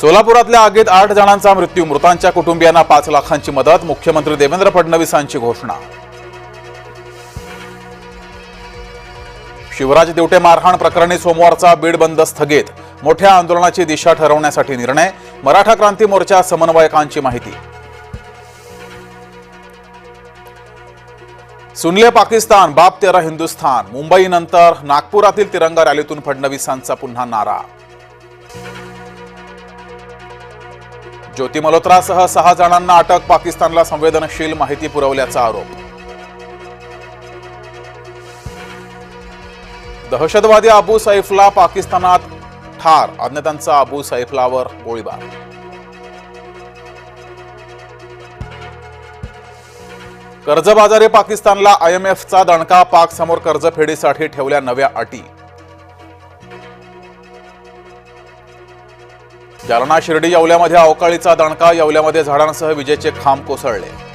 सोलापुरातल्या आगीत आठ जणांचा मृत्यू मृतांच्या कुटुंबियांना पाच लाखांची मदत मुख्यमंत्री देवेंद्र फडणवीसांची घोषणा. शिवराज दिवटे मारहाण प्रकरणी सोमवारचा बीड बंद स्थगित. मोठ्या आंदोलनाची दिशा ठरवण्यासाठी निर्णय मराठा क्रांती मोर्चा समन्वयकांची माहिती. सुनले पाकिस्तान बाप तेरा हिंदुस्थान. मुंबईनंतर नागपुरातील तिरंगा रॅलीतून फडणवीसांचा पुन्हा नारा. ज्योती मल्होत्रासह सहा जणांना अटक पाकिस्तानला संवेदनशील माहिती पुरवल्याचा आरोप. दहशतवादी अबू सैफला पाकिस्तानात ठार अज्ञातांचा अबू सैफलावर गोळीबार. कर्जबाजारी पाकिस्तानला आयएमएफचा दणका पाक समोर कर्जफेडीसाठी ठेवल्या नव्या अटी. जालना शिर्डी येवल्यामध्ये अवकाळीचा दणका येवल्यामध्ये झाडांसह विजेचे खांब कोसळले.